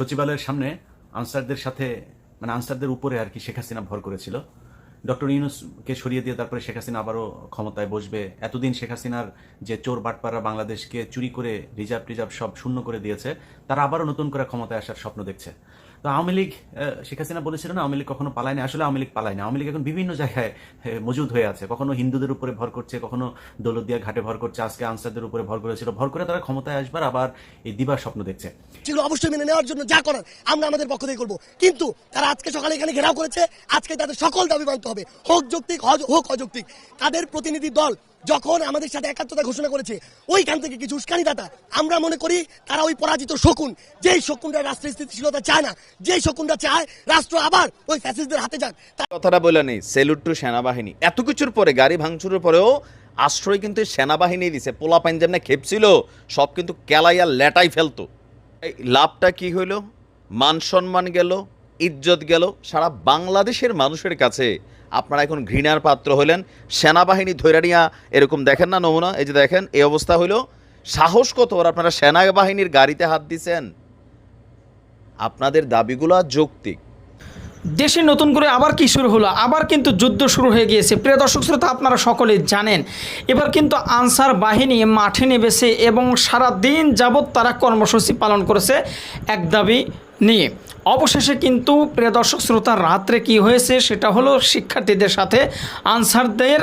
সচিবালয়ের সামনে আনসারদের সাথে মানে আনসারদের উপরে আর কি শেখ হাসিনা ভর করেছিল। ডক্টর ইউনুসকে সরিয়ে দিয়ে তারপরে শেখ হাসিনা আবারও ক্ষমতায় বসবে। এতদিন শেখ হাসিনার যে চোর বাটপাড়া বাংলাদেশকে চুরি করে রিজার্ভ টিজার্ভ সব শূন্য করে দিয়েছে, তারা আবারও নতুন করে ক্ষমতায় আসার স্বপ্ন দেখছে। তো আওয়ামী লীগ শেখ হাসিনা বলেছিল না, আওয়ামী লীগ কখনো পালায় না আসলে আওয়ামী লীগ পালায় না আওয়ামী লীগ এখন বিভিন্ন জায়গায় মজুদ হয়ে আছে। কখনো হিন্দুদের উপরে ভর করছে, কখনো দৌলতদিয়া ঘাটে ভর করছে, আজকে আনসারদের উপরে ভর করেছিল। ভর করে তারা ক্ষমতায় আসবার আবার এই দিবার স্বপ্ন দেখছে। ছিল অবশ্যই মেনে নেওয়ার জন্য যা করার, আমরা আমাদের পক্ষ থেকে করব। কিন্তু তারা আজকে সকালে এখানে ঘেরাও করেছে, আজকে তাদের সকল দাবি মানতে হবে। হোক যৌক্তিক হোক অযৌক্তিক। তাদের প্রতিনিধি দল যখন আমাদের সাথে একাত্মতা ঘোষণা করেছে, ওইখান থেকে কিছু উস্কানিদাতা। আমরা মনে করি তারা ওই পরাজিত শকুন। যেই শকুনরা রাষ্ট্রের স্থিতিশীলতা চায় না, যেই শকুনরা চায় রাষ্ট্র আবার ওই ফ্যাসিস্টদের হাতে যাক। কথাটা বলে নেই, সেলুট টু সেনাবাহিনী। এত কিছুর পরে, গাড়ি ভাঙচুরের পরেও আশ্রয় কিন্তু সেনাবাহিনী দিছে। পোলা পাইন যেমন খেপছিল, সব কিন্তু কেলাইয়া লেটাই ফেলতো। এই লাভটা কি হইল? মান সম্মান গেল, ইজ্জত গেল, সারা বাংলাদেশের মানুষের কাছে আপনারা এখন ঘৃণার পাত্র হলেন। সেনাবাহিনী ধৈরানিয়া এরকম দেখেন না নমুনা? এই যে দেখেন, এই অবস্থা হইল। সাহস কত? ওর আপনারা সেনাবাহিনীর গাড়িতে হাত দিছেন। আপনাদের দাবিগুলো যৌক্তিক। দেশে নতুন করে আবার কি শুরু হলো? আবার কিন্তু যুদ্ধ শুরু হয়ে গিয়েছে। প্রিয় দর্শক শ্রোতা, আপনারা সকলে জানেন, এবার কিন্তু আনসার বাহিনী মাঠে নেমেছে এবং সারা দিন যাবৎ তারা কর্মসূচি পালন করেছে, এক দাবি নিয়ে। অবশেষে কিন্তু প্রিয় দর্শক শ্রোতা, রাত্রে কি হয়েছে সেটা হলো শিক্ষার্থীদের সাথে আনসারদের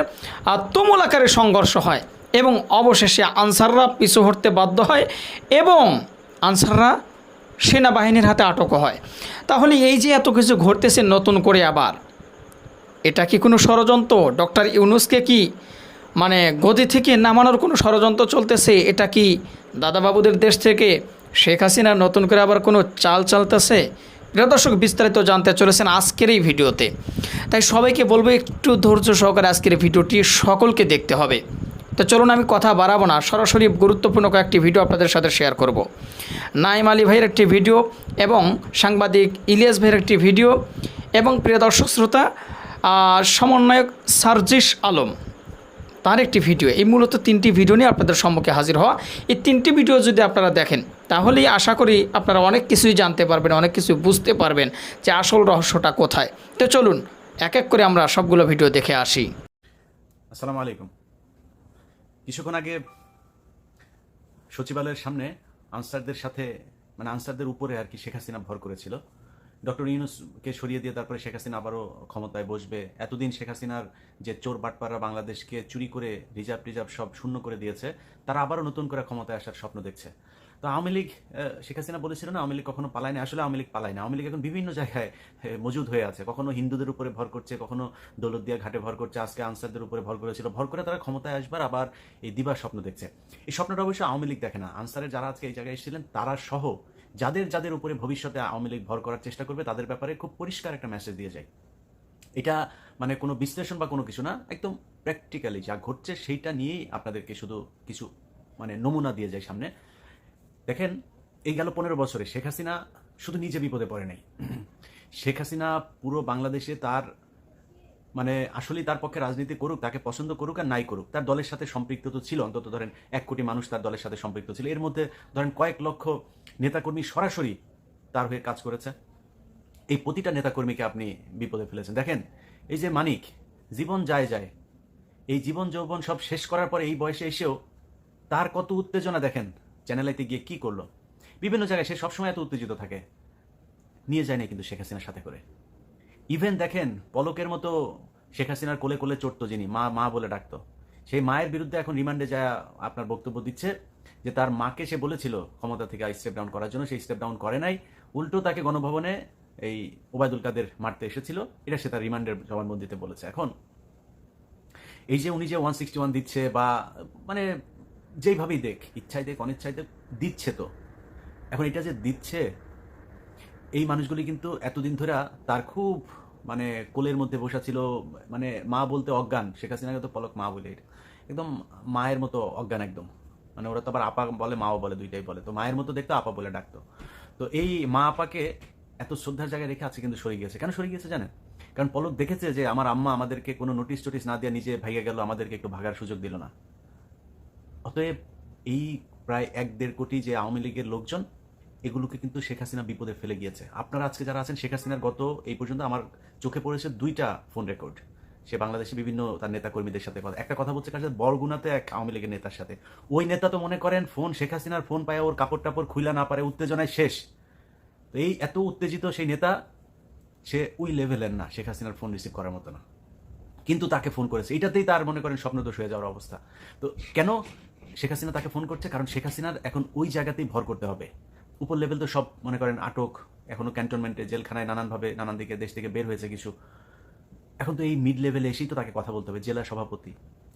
তুমুল আকারে সংঘর্ষ হয় এবং অবশেষে আনসাররা পিছু হটতে বাধ্য হয় এবং আনসাররা সেনাবাহিনীর হাতে আটক হয়। তাহলে এই যে এত কিছু ঘটতেছে নতুন করে আবার, এটা কি কোনো ষড়যন্ত্র? ডক্টর ইউনুসকে কি মানে গদি থেকে নামানোর কোনো ষড়যন্ত্র চলতেছে? এটা কি দাদাবাবুদের দেশ থেকে শেখ হাসিনা নতুন করে আবার কোনো চাল চালতেছে? প্রিয় দর্শক, বিস্তারিত জানতে চলেছেন আজকের এই ভিডিওতে। তাই সবাইকে বলব, একটু ধৈর্য সহকারে আজকের ভিডিওটি সকলকে দেখতে হবে। তো চলুন আমি কথা বাড়াবো না, সরাসরি গুরুত্বপূর্ণ কয়েকটি ভিডিও আপনাদের সাথে শেয়ার করব। নাইম আলী ভাইয়ের একটি ভিডিও এবং সাংবাদিক ইলিয়াস ভাইয়ের একটি ভিডিও এবং প্রিয় দর্শক শ্রোতা সমন্বয়ক সার্জিস আলম তার একটি ভিডিও। এই মূলত তিনটি ভিডিও নিয়ে আপনাদের সম্মুখে হাজির হওয়া। এই তিনটি ভিডিও যদি আপনারা দেখেন তাহলেই আশা করি আপনারা অনেক কিছুই জানতে পারবেন, অনেক কিছু বুঝতে পারবেন যে আসল রহস্যটা কোথায়। তো চলুন, এক এক করে আমরা সবগুলো ভিডিও দেখে আসি। আসসালামু আলাইকুম। কিছুক্ষণ আগে সচিবালয়ের সামনে আনসারদের সাথে মানে আনসারদের উপরে আর কি শেখ হাসিনা ভর করেছিল। ডক্টর ইউনুসকে সরিয়ে দিয়ে তারপরে শেখ হাসিনা আবারও ক্ষমতায় বসবে। এতদিন শেখ হাসিনার যে চোর বাটপাড়া বাংলাদেশকে চুরি করে রিজার্ভ টিজার্ভ সব শূন্য করে দিয়েছে, তারা আবারও নতুন করে ক্ষমতায় আসার স্বপ্ন দেখছে। তো আওয়ামী লীগ শেখ হাসিনা বলেছিল না, আওয়ামী লীগ কখনো পালায় না আসলে আওয়ামী লীগ পালায় না। আওয়ামী লীগ এখন বিভিন্ন জায়গায় মজুদ হয়ে আছে। কখনো হিন্দুদের উপরে ভর করছে, কখনো দৌলতদিয়া ঘাটে ভর করছে, আজকে আনসারদের উপরে ভর করেছিল। ভর করে তারা ক্ষমতায় আসবার আবার এই দিবার স্বপ্ন দেখছে। এই স্বপ্নটা অবশ্যই আওয়ামী লীগ দেখে না। আনসারের যারা আজকে এই জায়গায় এসেছিলেন, তারা সহ যাদের যাদের উপরে ভবিষ্যতে আওয়ামী লীগ ভর করার চেষ্টা করবে, তাদের ব্যাপারে খুব পরিষ্কার একটা মেসেজ দিয়ে যায়। এটা মানে কোনো বিশ্লেষণ বা কোনো কিছু না, একদম প্র্যাকটিক্যালি যা ঘটছে সেইটা নিয়েই আপনাদেরকে শুধু কিছু মানে নমুনা দিয়ে যায় সামনে। দেখেন, এই গেল পনেরো বছরে শেখ হাসিনা শুধু নিজে বিপদে পড়ে নাই। শেখ হাসিনা পুরো বাংলাদেশে তার মানে আসলেই তার পক্ষে রাজনীতি করুক, তাকে পছন্দ করুক আর নাই করুক, তার দলের সাথে সম্পৃক্ত তো ছিল, অন্তত ধরেন এক কোটি মানুষ তার দলের সাথে সম্পৃক্ত ছিল। এর মধ্যে ধরেন কয়েক লক্ষ নেতাকর্মী সরাসরি তার হয়ে কাজ করেছে। এই প্রতিটা নেতাকর্মীকে আপনি বিপদে ফেলেছেন। দেখেন, এই যে মানিক, জীবন যায় যায়, এই জীবন যৌবন সব শেষ করার পরে এই বয়সে এসেও তার কত উত্তেজনা, দেখেন। চ্যানেলাইতে গিয়ে কি করল? বিভিন্ন জায়গায় সে সবসময় এত উত্তেজিত থাকে। নিয়ে যায় না কিন্তু শেখ হাসিনার সাথে করে। ইভেন দেখেন, পলকের মতো শেখ হাসিনার কোলে কোলে চড়তো যিনি, মা মা বলে ডাকতো। সেই মায়ের বিরুদ্ধে এখন রিমান্ডে যা আপনার বক্তব্য দিচ্ছে, যে তার মাকে সে বলেছিল ক্ষমতা থেকে স্টেপ ডাউন করার জন্য সেই স্টেপ ডাউন করে নাই। উল্টো তাকে গণভবনে এই ওবায়দুল কাদের মারতে এসেছিল, এটা সে তার রিমান্ডের জবানবন্দিতে বলেছে। এখন, এই যে উনি যে ওয়ান সিক্সটি ওয়ান দিচ্ছে বা মানে যেইভাবেই দেখ, ইচ্ছাই দেখ, অনিচ্ছাই দেখ, দিচ্ছে তো। এখন এটা যে দিচ্ছে, এই মানুষগুলি কিন্তু এতদিন ধরে তার খুব মানে কোলের মধ্যে বসা ছিল মানে মা বলতে অজ্ঞান, শেখ হাসিনাকে তো পলক মা বলে। একদম মায়ের মতো অজ্ঞান একদম। মানে ওরা তো আবার আপা বলে, মাও বলে, দুইটাই বলে। তো মায়ের মতো দেখতো, আপা বলে ডাকতো। তো এই মা আপাকে এত শ্রদ্ধার জায়গায় রেখে আছে কিন্তু সরে গিয়েছে। কেন সরে গিয়েছে জানেন? কারণ পলক দেখেছে যে, আমার আম্মা আমাদেরকে কোনো নোটিশ টোটিস না দিয়ে নিজে ভাইয়া গেল, আমাদেরকে একটু ভাগার সুযোগ দিল না। অতএব এই প্রায় এক দেড় কোটি যে আওয়ামী লীগের লোকজন, এগুলোকে কিন্তু শেখ হাসিনা বিপদে ফেলে গিয়েছে। আপনারা আজকে যারা আছেন, শেখ হাসিনার গত এই পর্যন্ত আমার চোখে পড়েছে দুইটা ফোন রেকর্ড। সে বাংলাদেশে বিভিন্ন তার নেতা কর্মীদের সাথে কথা একটা কথা বলছে কার সাথে? বরগুনাতে এক আওয়ামী লীগের নেতার সাথে। ওই নেতা তো মনে করেন ফোন, শেখ হাসিনার ফোন পায় ওর কাপড় টাপড় খুইলা না পারে, উত্তেজনায় শেষ। তো এই এত উত্তেজিত সেই নেতা, সে ওই লেভেলের না, শেখ হাসিনার ফোন রিসিভ করার মতো না। কিন্তু তাকে ফোন করেছে। এটাতেই তার মনে করেন স্বপ্নদোষ হয়ে যাওয়ার অবস্থা। তো কেন শেখ হাসিনা তাকে ফোন করছে কারণ শেখ হাসিনার এখন ওই জায়গাতেই ভর করতে হবে। উপর লেভেল তো সব মনে করেন আটক এখনও ক্যান্টনমেন্টে, জেলখানায় নানানভাবে, নানান দিকে, দেশ থেকে বের হয়েছে কিছু। এখন তো এই মিড লেভেলে এসেই তো তাকে কথা বলতে হবে, জেলা সভাপতি,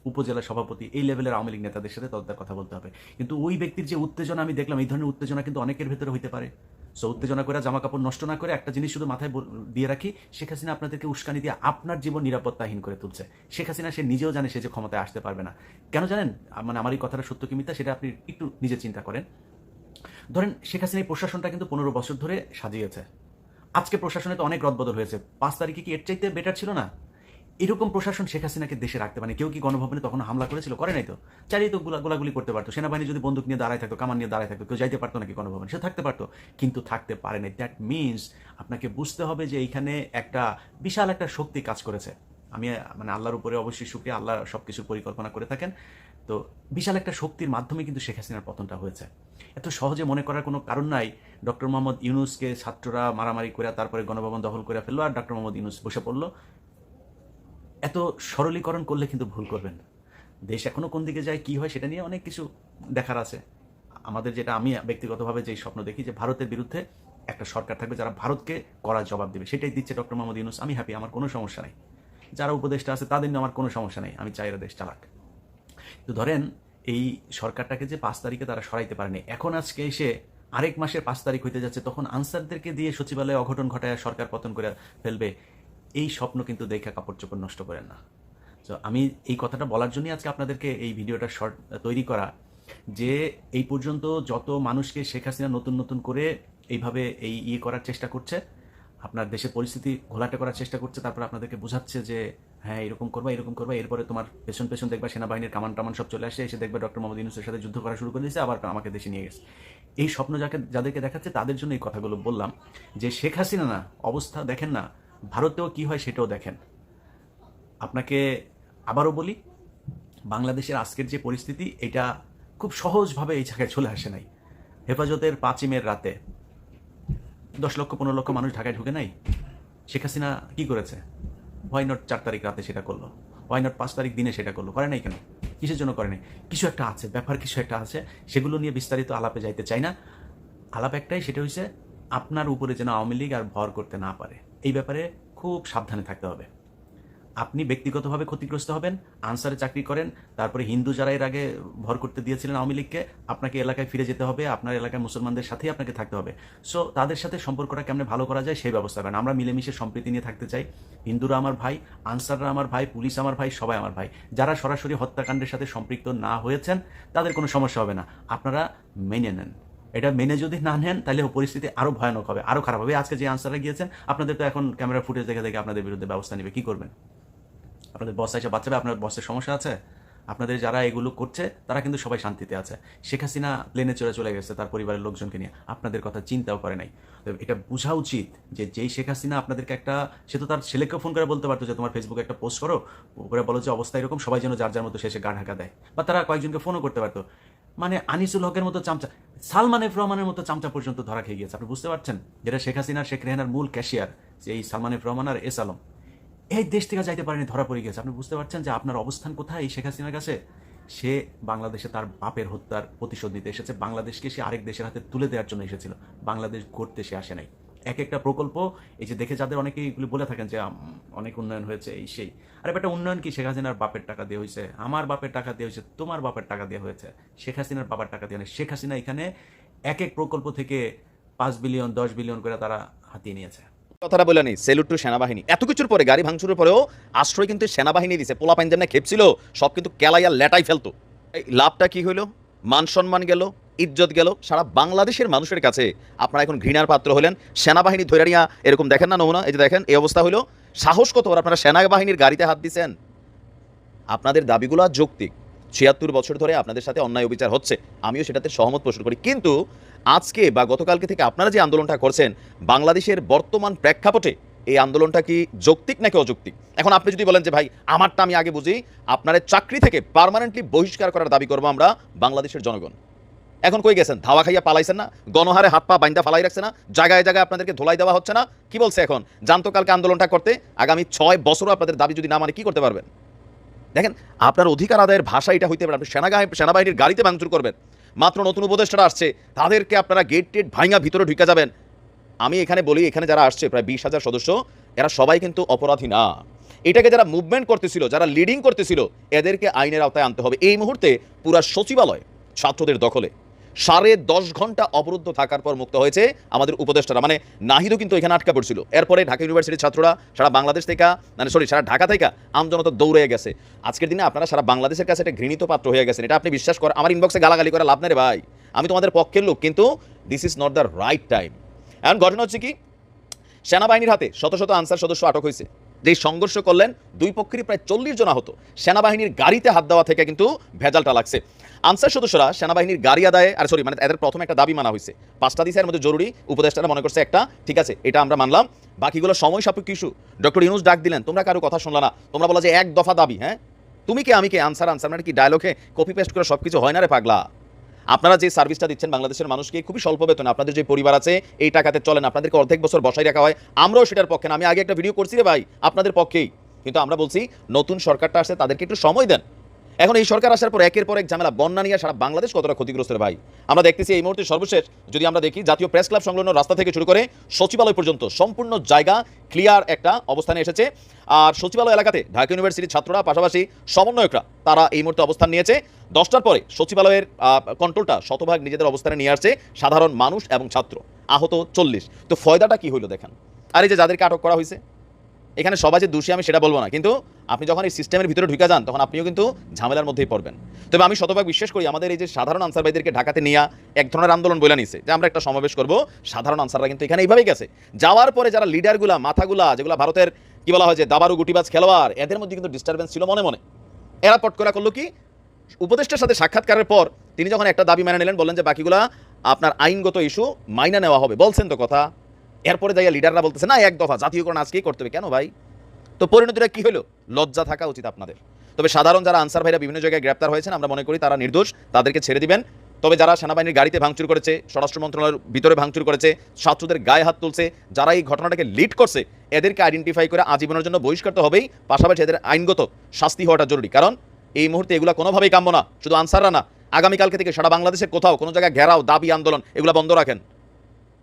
উপজেলা সভাপতি, এই লেভেলের আওয়ামী লীগ নেতাদের সাথে তাদের কথা বলতে হবে। কিন্তু ওই ব্যক্তির যে উত্তেজনা আমি দেখলাম, এই ধরনের উত্তেজনা কিন্তু অনেকের ভেতরে হইতে পারে। সো উত্তেজনা করে জামা কাপড় নষ্ট না করে একটা জিনিস শুধু মাথায় দিয়ে রাখি, শেখ হাসিনা আপনাদেরকে উস্কানি দিয়ে আপনার জীবন নিরাপত্তাহীন করে তুলছে। শেখ হাসিনা, সে নিজেও জানে সে যে ক্ষমতায় আসতে পারবে না। কেন জানেন? মানে আমার এই কথাটা সত্য কি মিথ্যা, সেটা আপনি একটু নিজে চিন্তা করেন। ধরেন, শেখ হাসিনা এই প্রশাসনটা কিন্তু পনেরো বছর ধরে সাজিয়েছে। আজকে প্রশাসনে তো অনেক রদবদল হয়েছে। পাঁচ তারিখে কি এর চাইতে বেটার ছিল না? এরকম প্রশাসন শেখ হাসিনাকে দেশে রাখতে পারে কেউ কি গণভবনে তখন হামলা করেছিল? করে নাই তো। চালিয়ে তো গোলা- গোলাগুলি করতে পারতো। সেনাবাহিনী যদি বন্দুক নিয়ে দাঁড়ায় থাকতো, কামান নিয়ে দাঁড়ায় থাকতো, কেউ যাইতে পারতো নাকি গণভবনে? সে থাকতে পারতো, কিন্তু থাকতে পারে নাই। দ্যাট মিনস আপনাকে বুঝতে হবে যে এইখানে একটা বিশাল একটা শক্তি কাজ করেছে। আমি মানে আল্লাহর উপরে অবশ্যই সুক্রিয়া আল্লাহ সব কিছুর পরিকল্পনা করে থাকেন। তো বিশাল একটা শক্তির মাধ্যমে কিন্তু শেখ হাসিনার পতনটা হয়েছে। এত সহজে মনে করার কোনো কারণ নাই। ডক্টর মোহাম্মদ ইউনুসকে ছাত্ররা মারামারি করে, তারপরে গণভবন দখল করে ফেলল, আর ডক্টর মোহাম্মদ ইউনুস বসে পড়ল। এত সরলীকরণ করলে কিন্তু ভুল করবেন দেশ এখনও কোন দিকে যায়, কি হয় সেটা নিয়ে অনেক কিছু দেখার আছে। আমাদের যেটা আমি ব্যক্তিগতভাবে যেই স্বপ্ন দেখি যে ভারতের বিরুদ্ধে একটা সরকার থাকবে যারা ভারতকে করা জবাব দেবে। সেটাই দিচ্ছে ডক্টর মোহাম্মদ ইউনুস। আমি হ্যাপি আমার কোনো সমস্যা নেই। যারা উপদেষ্টা আছে তাদের নিয়ে আমার কোনো সমস্যা নেই। আমি চাই এরা দেশ চালাক। তো ধরেন, এই সরকারটাকে যে পাঁচ তারিখে তারা সরাইতে পারেনি। এখন আজকে এসে আরেক মাসের পাঁচ তারিখ হইতে যাচ্ছে, তখন আনসারদেরকে দিয়ে সচিবালয়ে অঘটন ঘটায় সরকার পতন করে ফেলবে। এই স্বপ্ন কিন্তু দেখে কাপড় চোপড় নষ্ট করেন না। তো আমি এই কথাটা বলার জন্যই আজকে আপনাদেরকে এই ভিডিওটা শর্ট তৈরি করা যে এই পর্যন্ত যত মানুষকে শেখ হাসিনা নতুন নতুন করে এইভাবে এই ইয়ে করার চেষ্টা করছে, আপনার দেশের পরিস্থিতি ঘোলাটে করার চেষ্টা করছে, তারপর আপনাদেরকে বোঝাচ্ছে যে হ্যাঁ এরকম করবা এরকম করবা, এরপরে তোমার পেছন পেছন দেখবা সেনাবাহিনীর কামান টামান সব চলে আসে, এসে দেখবে ডক্টর মোহাম্মদ ইউনুসের সাথে যুদ্ধ করা শুরু করে দিয়েছে, আবার আমাকে দেশে নিয়ে গেছে। এই স্বপ্ন যাকে, যাদেরকে দেখাচ্ছে, তাদের জন্য এই কথাগুলো বললাম যে শেখ হাসিনা না, অবস্থা দেখেন না ভারতেও কি হয় সেটাও দেখেন। আপনাকে আবারও বলি, বাংলাদেশের আজকের যে পরিস্থিতি, এটা খুব সহজভাবে এই জায়গায় চলে আসে নাই। হেফাজতের পাঁচই মের রাতে দশ লক্ষ, পনেরো লক্ষ মানুষ ঢাকায় ঢুকে নাই। শেখ হাসিনা কী করেছে? হোয়াই নট চার তারিখ রাতে সেটা করল? হোয়াই নট পাঁচ তারিখ দিনে সেটা করল? করে নাই কেন? কিসের জন্য করে নাই? কিছু একটা আছে, ব্যাপার কিছু একটা আছে, সেগুলো নিয়ে বিস্তারিত আলাপে যাইতে চাই না। আলাপ একটাই, সেটা হচ্ছে আপনার উপরে যেন আওয়ামী লীগ আর ভর করতে না পারে। এই ব্যাপারে খুব সাবধানে থাকতে হবে। আপনি ব্যক্তিগতভাবে ক্ষতিগ্রস্ত হবেন, আনসারে চাকরি করেন, তারপরে হিন্দু যারা এর আগে ভর করতে দিয়েছিলেন আওয়ামী লীগকে, আপনাকে এলাকায় ফিরে যেতে হবে, আপনার এলাকায় মুসলমানদের সাথেই আপনাকে থাকতে হবে। সো তাদের সাথে সম্পর্কটা কেমনে ভালো করা যায় সেই ব্যবস্থা করেন আমরা মিলেমিশে সম্প্রীতি নিয়ে থাকতে চাই। হিন্দুরা আমার ভাই, আনসাররা আমার ভাই, পুলিশ আমার ভাই, সবাই আমার ভাই। যারা সরাসরি হত্যাকাণ্ডের সাথে সম্পৃক্ত না হয়েছেন, তাদের কোনো সমস্যা হবে না। আপনারা মেনে নেন। এটা মেনে যদি না নেন, তাহলে পরিস্থিতি আরও ভয়ানক হবে, আরও খারাপ হবে। আজকে যে আনসাররা গিয়েছেন, আপনাদের তো এখন ক্যামেরা ফুটেজ দেখে দেখে আপনাদের বিরুদ্ধে ব্যবস্থা নেবে, কি করবেন? আপনাদের বস এসে বাচ্চাবে আপনার বসের সমস্যা আছে? আপনাদের যারা এগুলো করছে, তারা কিন্তু সবাই শান্তিতে আছে। শেখ হাসিনা প্লেনে চলে চলে গেছে তার পরিবারের লোকজনকে নিয়ে, আপনাদের কথা চিন্তাও করে নাই। তো এটা বোঝা উচিত যে যেই শেখ হাসিনা আপনাদেরকে একটা, সে তো তার ছেলেকেও ফোন করে বলতে পারতো যে, তোমার ফেসবুকে একটা পোস্ট করো। ওরা বলো যে, অবস্থা এরকম, সবাই যেন যার যার মতো শেষে গা ঢাকা দেয়। বা তারা কয়েকজনকে ফোনও করতে পারতো। মানে আনিসুল হকের মতো চামচা, সালমান এফ রহমানের মতো চামচা পর্যন্ত ধরা খেয়ে গিয়েছে। আপনি বুঝতে পারছেন? যেটা শেখ হাসিনা শেখ রেহানার মূল ক্যাশিয়ার যে এই সালমান এফ রহমান আর এস আলম। এই দেশ থেকে যাইতে পারেনি, ধরা পড়ে গেছে আপনি বুঝতে পারছেন যে আপনার অবস্থান কোথায়? এই শেখ হাসিনার কাছে? সে বাংলাদেশে তার বাপের হত্যার প্রতিশোধ নিতে এসেছে। বাংলাদেশকে সে আরেক দেশের হাতে তুলে দেওয়ার জন্য এসেছিল। বাংলাদেশ ঘুরতে সে আসে নাই। এক একটা প্রকল্প, এই যে দেখে যাদের অনেকেই এগুলি বলে থাকেন যে অনেক উন্নয়ন হয়েছে, এই সেই। আর একটা উন্নয়ন কি? শেখ হাসিনার বাপের টাকা দিয়ে হয়েছে, আমার বাপের টাকা দিয়ে হয়েছে, তোমার বাপের টাকা দিয়ে হয়েছে। শেখ হাসিনার বাবার টাকা দিয়ে শেখ হাসিনা এখানে এক এক প্রকল্প থেকে পাঁচ বিলিয়ন, দশ বিলিয়ন করে তারা হাতিয়ে নিয়েছে। কথাটা বলে নেই সেলুট টু সেনাবাহিনী। এত কিছুর পরে গাড়ি ভাঙচুরের পরেও আশ্রয় কিন্তু সেনাবাহিনী দিছে। পোলা পাইন যেমন খেপছিল, সব কিন্তু কেলাই আর লেটাই ফেলতো। এই লাভটা কি হলো মান সম্মান গেল ইজ্জত গেল সারা বাংলাদেশের মানুষের কাছে। আপনারা এখন ঘৃণার পাত্র হলেন। সেনাবাহিনী ধরে নিয়ে এরকম দেখেন না নমুনা? এই যে দেখেন, এই অবস্থা হলো। সাহস কত আপনারা সেনাবাহিনীর গাড়িতে হাত দিচ্ছেন আপনাদের দাবিগুলো যৌক্তিক। ছিয়াত্তর বছর ধরে আপনাদের সাথে অন্যায় অবিচার হচ্ছে। আমিও সেটাতে সহমত পোষণ করি। কিন্তু আজকে বা গতকালকে থেকে আপনারা যে আন্দোলনটা করছেন, বাংলাদেশের বর্তমান প্রেক্ষাপটে এই আন্দোলনটা কি যৌক্তিক নাকি অযৌক্তিক? এখন আপনি যদি বলেন যে, ভাই, আমারটা আমি আগে বুঝি, আপনার চাকরি থেকে পার্মানেন্টলি বহিষ্কার করার দাবি করব আমরা বাংলাদেশের জনগণ। এখন কই গেছেন? ধাওয়া খাইয়া পালাইছেন না? গণহারে হাত পা বাইন্দা ফালাই রাখছে না? জায়গায় জায়গায় আপনাদেরকে ধোলাই দেওয়া হচ্ছে না? কি বলছে এখন? জানতো কালকে আন্দোলনটা করতে। আগামী ছয় বছরও আপনাদের দাবি যদি না মানে কি করতে পারবেন? দেখেন, আপনার অধিকার আদায়ের ভাষা এটা হইতে পারে। আপনি সেনাগাহি সেনাবাহিনীর গাড়িতে ভাঙচুর করবেন। মাত্র নতুন উপদেষ্টারা আসছে। তাদেরকে আপনারা গেট টেট ভাঙা ভিতরে ঢুকে যাবেন। আমি এখানে বলি, এখানে যারা আসছে, প্রায় বিশ হাজার সদস্য, এরা সবাই কিন্তু অপরাধী না। এটাকে যারা মুভমেন্ট করতেছিল, যারা লিডিং করতেছিল, এদেরকে আইনের আওতায় আনতে হবে। এই মুহূর্তে পুরা সচিবালয় ছাত্রদের দখলে। সাড়ে দশ ঘণ্টা অবরুদ্ধ থাকার পর মুক্ত হয়েছে আমাদের উপদেষ্টারা। মানে নাহিদও কিন্তু এখানে আটকা পড়ছিল। এরপরে ঢাকা ইউনিভার্সিটির ছাত্ররা সারা বাংলাদেশ থেকে মানে সরি সারা ঢাকা থেকে আমজনতা দৌড়ে গেছে। আজকের দিনে আপনারা সারা বাংলাদেশের কাছে একটা ঘৃণিত পাত্র হয়ে গেছেন। এটা আপনি বিশ্বাস করেন আমার ইনবক্সে গালাগালি করে লাভ নেই ভাই। আমি তোমাদের পক্ষের লোক, কিন্তু this is not the right time এখন ঘটনা হচ্ছে কি, সেনাবাহিনীর হাতে শত শত আনসার সদস্য আটক হয়েছে। যেই সংঘর্ষ করলেন। দুই পক্ষেরই প্রায় চল্লিশ জন আহত। সেনাবাহিনীর গাড়িতে হাত দেওয়া থেকে কিন্তু ভেজালটা লাগছে। আনসার সদস্যরা সেনাবাহিনীর গাড়ি আদায়ে, আর সরি মানে এদের প্রথমে একটা দাবি মানা হয়েছে। পাঁচটা দিশের মধ্যে জরুরি। উপদেষ্টারা মনে করছে একটা। ঠিক আছে, এটা আমরা মানলাম। বাকিগুলো সময় সাপেক্ষ ইস্যু। ডক্টর ইউনুস ডাক দিলেন, তোমরা কারও কথা শুনলা না। তোমরা বলা যে এক দফা দাবি হ্যাঁ? তুমি কে, আমি কে? আনসার আনসার মানে কি ডায়লগে কপি পেস্ট করে সব কিছু হয় না রে পাগলা? আপনারা যে সার্ভিসটা দিচ্ছেন বাংলাদেশের মানুষকে খুবই স্বল্প বেতনে, আপনাদের যে পরিবার আছে, এই টাকাতে চলেন, আপনাদেরকে অর্ধেক বছর বসাই রাখা হয়, আমরাও সেটার পক্ষে না। আমি আগে একটা ভিডিও করছি রে ভাই, আপনাদের পক্ষেই। কিন্তু আমরা বলছি, নতুন সরকারটা আসছে, তাদেরকে একটু সময় দেন। এখন এই সরকার আসার পর একের পর এক ঝামেলা, বন্যা নিয়ে সারা বাংলাদেশ কতটা ক্ষতিগ্রস্ত রে ভাই? আমরা দেখতেছি এই মুহূর্তে সর্বশেষ যদি আমরা দেখি, জাতীয় প্রেস ক্লাব সংলগ্ন রাস্তা থেকে শুরু করে সচিবালয় পর্যন্ত সম্পূর্ণ জায়গা ক্লিয়ার একটা অবস্থানে এসেছে। আর সচিবালয় এলাকাতে ঢাকা ইউনিভার্সিটির ছাত্ররা, পাশাপাশি সমন্বয়করা, তারা এই মুহূর্তে অবস্থান নিয়েছে। দশটার পরে সচিবালয়ের কন্ট্রোলটা শতভাগ নিজেদের অবস্থানে নিয়ে আসছে সাধারণ মানুষ এবং ছাত্র, আহত চল্লিশ। তো ফয়দাটা কি হইল দেখেন? আর এই যে যাদেরকে আটক করা হয়েছে এখানে সবাই যে দোষী, আমি সেটা বলব না। কিন্তু আপনি যখন এই সিস্টেমের ভিতরে ঢুকে যান, তখন আপনিও কিন্তু ঝামেলার মধ্যেই পড়বেন। তবে আমি শতভাগ বিশ্বাস করি, আমাদের এই যে সাধারণ আনসার ভাইদেরকে ঢাকাতে নিয়ে এক ধরনের আন্দোলন বলে নিছে, যে আমরা একটা সমাবেশ করব, সাধারণ আনসাররা কিন্তু এখানে এইভাবেই গেছে। যাওয়ার পরে যারা লিডারগুলা মাথাগুলা, যেগুলো ভারতের কি বলা হয় যে দাবারু গুটিবাজ খেলোয়াড়, এদের মধ্যে কিন্তু ডিস্টারবেন্স ছিল মনে মনে। এরা পট করা করল কি, উপদেষ্টার সাথে সাক্ষাৎকারের পর তিনি যখন একটা দাবি মেনে নিলেন, বললেন যে বাকিগুলা আপনার আইনগত ইস্যু মাইনা নেওয়া হবে। বলছেন তো কথা এরপরে যাইয়া লিডাররা বলতেছে, না, এক দফা, জাতীয়করণ আজকেই করতে হবে। কেন ভাই? তো পরিণতিটা কি হলো? লজ্জা থাকা উচিত আপনাদের। তবে সাধারণ যারা আনসার ভাইরা বিভিন্ন জায়গায় গ্রেপ্তার হয়েছেন, আমরা মনে করি তারা নির্দোষ, তাদেরকে ছেড়ে দিবেন। তবে যারা সেনাবাহিনীর গাড়িতে ভাঙচুর করেছে, স্বরাষ্ট্র মন্ত্রণালয়ের ভিতরে ভাঙচুর করেছে, ছাত্রদের গায়ে হাত তুলছে, যারা এই ঘটনাটাকে লিড করছে, এদেরকে আইডেন্টিফাই করে আজীবনের জন্য বহিষ্কার তো হবেই। পাশাপাশি এদের আইনগত শাস্তি হওয়াটা জরুরি। কারণ এই মুহূর্তে এগুলো কোনোভাবেই কাম্য না, শুধু আনসাররা না। আগামীকালকে থেকে সারা বাংলাদেশের কোথাও কোনো জায়গায় ঘেরাও, দাবি, আন্দোলন, এগুলো বন্ধ রাখেন।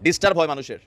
ডিস্টার্ব হয় মানুষের।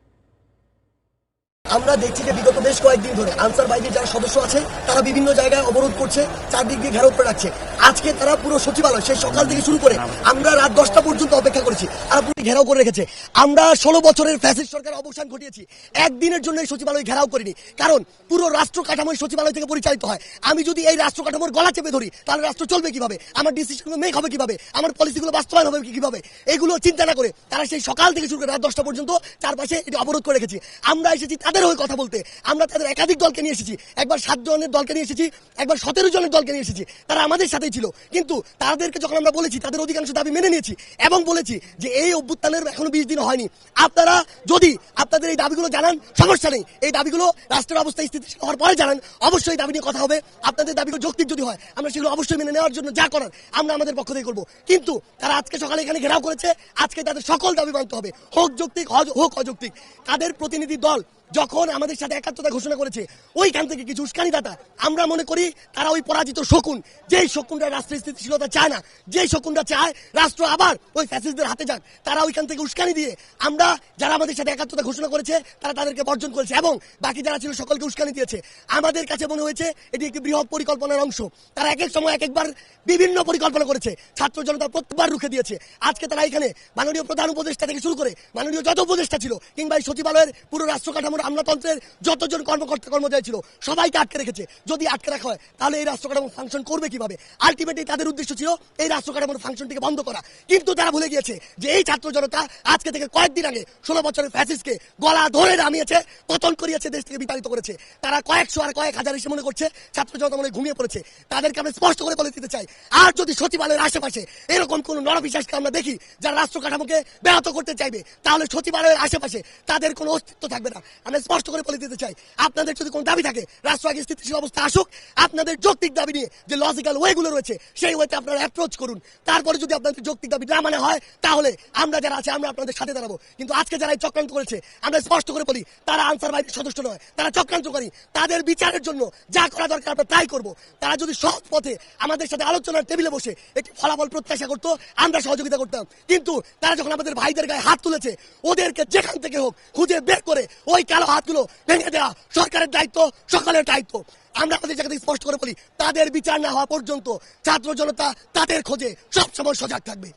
আমরা দেখছি যে বিগত বেশ কয়েকদিন ধরে আনসার বাহিনীর যারা সদস্য আছে, তারা বিভিন্ন জায়গায় অবরোধ করছে, চারদিক দিয়ে ঘেরাও করে রাখছে। আজকে তারা পুরো সচিবালয়, সেই সকাল থেকে শুরু করে আমরা রাত দশটা পর্যন্ত অপেক্ষা করেছি, তারা পুরো ঘেরাও করে রেখেছে। আমরা ষোলো বছরের ফ্যাসিস্ট সরকার অবসান ঘটিয়েছি, একদিনের জন্য এই সচিবালয় ঘেরাও করিনি। কারণ পুরো রাষ্ট্র কাঠামো সচিবালয় থেকে পরিচালিত হয়। আমি যদি এই রাষ্ট্র কাঠামোর গলা চেপে ধরি, তাহলে রাষ্ট্র চলবে কীভাবে? আমার ডিসিশনগুলো মেক হবে কীভাবে? আমার পলিসিগুলো বাস্তবায়ন হবে কীভাবে? এগুলো চিন্তা না করে তারা সেই সকাল থেকে শুরু করে রাত দশটা পর্যন্ত চারপাশে এটি অবরোধ করে রেখেছি। আমরা এসেছি তাদের হয়ে কথা বলতে। আমরা তাদের একাধিক দলকে নিয়ে এসেছি। একবার সাত জনের দলকে নিয়ে এসেছি, একবার সতেরো জনের দলকে নিয়ে এসেছি। তারা আমাদের সাথেই ছিল। কিন্তু তাদেরকে যখন আমরা বলেছি, তাদের অধিকাংশ দাবি মেনে নিয়েছি এবং বলেছি যে এই অভ্যুত্থানের এখনও বিশ দিন হয়নি। আপনারা যদি আপনাদের এই দাবিগুলো জানান, সমস্যা নেই। এই দাবিগুলো রাষ্ট্রের অবস্থা স্থিতিশীল হওয়ার পরে জানান। অবশ্যই দাবি নিয়ে কথা হবে। আপনাদের দাবিগুলো যৌক্তিক যদি হয়, আমরা সেগুলো অবশ্যই মেনে নেওয়ার জন্য যা করার, আমরা আমাদের পক্ষ থেকে করব। কিন্তু তারা আজকে সকালে এখানে ঘেরাও করেছে। আজকে তাদের সকল দাবি মানতে হবে। হোক যৌক্তিক হোক অযৌক্তিক। তাদের প্রতিনিধি দল যখন আমাদের সাথে একাত্মতা ঘোষণা করেছে, ওইখান থেকে কিছু উস্কানিদাতা আমরা মনে করি তারা ওই পরাজিত শকুন। যেই শকুনরা রাষ্ট্রের স্থিতিশীলতা চায় না, যেই শকুনরা চায় রাষ্ট্র আবার ওই ফ্যাসিস্টদের হাতে যাক। তারা ওইখান থেকে উস্কানি দিয়ে আমরা যারা আমাদের সাথে একাত্মতা ঘোষণা করেছে, তারা তাদেরকে বর্জন করেছে এবং বাকি যারা ছিল সকলকে উস্কানি দিয়েছে। আমাদের কাছে মনে হয়েছে এটি একটি বৃহৎ পরিকল্পনার অংশ। তারা এক এক সময় এক একবার বিভিন্ন পরিকল্পনা করেছে। ছাত্র জনতা প্রত্যেকবার রুখে দিয়েছে। আজকে তারা এখানে মাননীয় প্রধান উপদেষ্টা থেকে শুরু করে, মাননীয় যত উপদেষ্টা ছিল, কিংবা এই সচিবালয়ের পুরো রাষ্ট্র কাঠামোর আমলাতন্ত্রের যতজন কর্মকর্তা কর্মচারী ছিল, সবাইকে আটকে রেখেছে। যদি আটকে রাখা হয়, তাহলে এই রাষ্ট্র কাঠামো ফাংশন করবে কীভাবে? আলটিমেটলি তাদের উদ্দেশ্য ছিল এই রাষ্ট্র কাঠামোর ফাংশনটিকে বন্ধ করা। কিন্তু তারা ভুলে গিয়েছে যে এই ছাত্র জনতা আজকে থেকে কয়েকদিন আগে ষোলো বছরের ফ্যাসিসকে গলা ধরে নামিয়েছে, পতন করিয়েছে, দেশ থেকে বিতাড়িত করেছে। তারা কয়েকশো আর কয়েক হাজার এসে মনে করছে ছাত্র জনতা মনে ঘুমিয়ে পড়েছে। তাদেরকে আমরা স্পষ্ট করে বলে দিতে চাই, আর যদি সচিবালয়ের আশেপাশে এরকম কোন নরবিশ্বাসকে আমরা দেখি, যারা রাষ্ট্র কাঠামোকে ব্যাহত করতে চাইবে, তাহলে সচিবালয়ের আশেপাশে তাদের কোনো অস্তিত্ব থাকবে না। আমরা স্পষ্ট করে বলে দিতে চাই, আপনাদের যদি কোনো দাবি থাকে, রাষ্ট্র আগে স্থিতিশীল অবস্থা আসুক, আপনাদের যৌক্তিক দাবি নিয়ে যে লজিক্যাল ওয়েগুলো রয়েছে, সেই ওয়েতে আপনারা অ্যাপ্রোচ করুন। তারপরে যদি আপনাদের যৌক্তিক দাবি না মানে হয়, তাহলে আমরা যারা আছে, আমরা আপনাদের সাথে দাঁড়াবো। কিন্তু আজকে যারা এই চক্রান্ত করেছে, আমরা স্পষ্ট করে বলি, তারা আনসার বাহিনীর সদস্য নয়, তারা চক্রান্তকারী। তাদের বিচারের জন্য যা করা দরকার, আমরা তাই করব। তারা যদি সৎ পথে আমাদের সাথে আলোচনার টেবিলে বসে একটি ফলাফল প্রত্যাশা করতো, আমরা সহযোগিতা করতাম। কিন্তু তারা যখন আমাদের ভাইদের গায়ে হাত তুলেছে, ওদেরকে যেখান থেকে হোক খুঁজে বের করে ওই কালো হাতগুলো ভেঙে দেওয়া সরকারের দায়িত্ব, সকলের দায়িত্ব। আমরা আমাদের জায়গা থেকে স্পষ্ট করে বলি, তাদের বিচার না হওয়া পর্যন্ত ছাত্র জনতা তাদের খোঁজে সবসময় সজাগ থাকবে।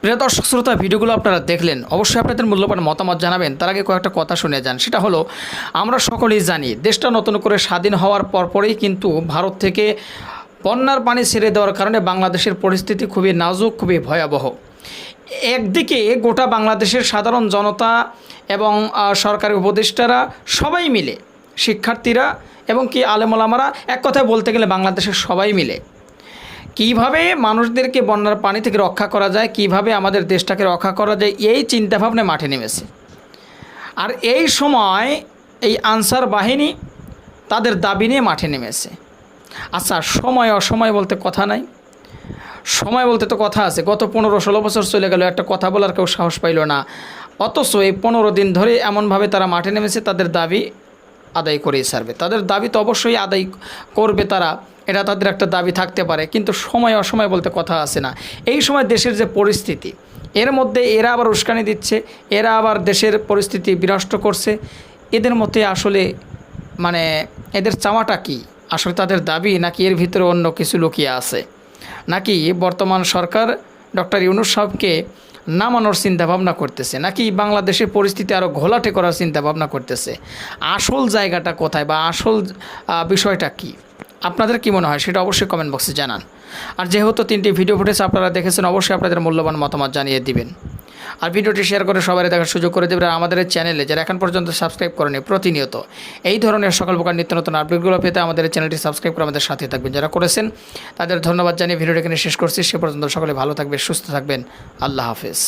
প্রিয় দর্শক, শ্রোতা, ভিডিওগুলো আপনারা দেখলেন। অবশ্যই আপনাদের মূল্যবান মতামত জানাবেন। তার আগে কয়েকটা কথা শুনে যান। সেটা হলো, আমরা সকলেই জানি, দেশটা নতুন করে স্বাধীন হওয়ার পরপরই কিন্তু ভারত থেকে বন্যার পানি ছেড়ে দেওয়ার কারণে বাংলাদেশের পরিস্থিতি খুবই নাজুক, খুবই ভয়াবহ। একদিকে গোটা বাংলাদেশের সাধারণ জনতা এবং সরকারি উপদেষ্টারা সবাই মিলে, শিক্ষার্থীরা এবং কি আলেমোলামারা এক কথায় বলতে গেলে বাংলাদেশের সবাই মিলে। কীভাবে মানুষদেরকে বন্যার পানি থেকে রক্ষা করা যায়, কীভাবে আমাদের দেশটাকে রক্ষা করা যায়, এই চিন্তাভাবনায় মাঠে নেমেছে। আর এই সময় এই আনসার বাহিনী তাদের দাবি নিয়ে মাঠে নেমেছে। আচ্ছা সময় অসময় বলতে কথা নাই। সময় বলতে তো কথা আছে। গত পনেরো ষোলো বছর চলে গেল, একটা কথা বলার কেউ সাহস পাইল না। অথচ এই পনেরো দিন ধরে এমনভাবে তারা মাঠে নেমেছে, তাদের দাবি আদায় করেই সারবে তাদের দাবি তো অবশ্যই আদায় করবে তারা, এটা তাদের একটা দাবি থাকতে পারে, কিন্তু সময় অসময় বলতে কথা আছে না। এই সময় দেশের যে পরিস্থিতি, এর মধ্যে এরা আবার উস্কানি দিচ্ছে, এরা আবার দেশের পরিস্থিতি বিনষ্ট করছে। এদের মধ্যে আসলে মানে এদের চাওয়াটা কি? আসলে তাদের দাবি নাকি এর ভিতরে অন্য কিছু লুকিয়ে আছে? নাকি বর্তমান সরকার ডক্টর ইউনুস সাহেবকে নামানোর চিন্তাভাবনা করতেছে? নাকি বাংলাদেশের পরিস্থিতি আরও ঘোলাটে করার চিন্তাভাবনা করতেছে? আসল জায়গাটা কোথায় বা আসল বিষয়টা কি? আপনাদের কি মনে হয়? সেটা অবশ্যই কমেন্ট বক্সে জানান। আর যেহেতু তিনটি ভিডিও ফুটেজ আপনারা দেখেছেন, অবশ্যই আপনাদের মূল্যবান মতামত জানিয়ে দিবেন। আর ভিডিওটি শেয়ার করে সবাই দেখার সুযোগ করে দেবে আর আমাদের চ্যানেলে যারা এখন পর্যন্ত সাবস্ক্রাইব করেনি, প্রতিনিয়ত এই ধরনের সকল প্রকার নিত্য নতুন আপডেটগুলো পেতে আমাদের চ্যানেলটি সাবস্ক্রাইব করে আমাদের সাথে থাকবেন। যারা করেছেন, তাদের ধন্যবাদ জানিয়ে ভিডিওটি এখানে শেষ করছি। সে পর্যন্ত সকলে ভালো থাকবে সুস্থ থাকবেন। আল্লাহ হাফেজ।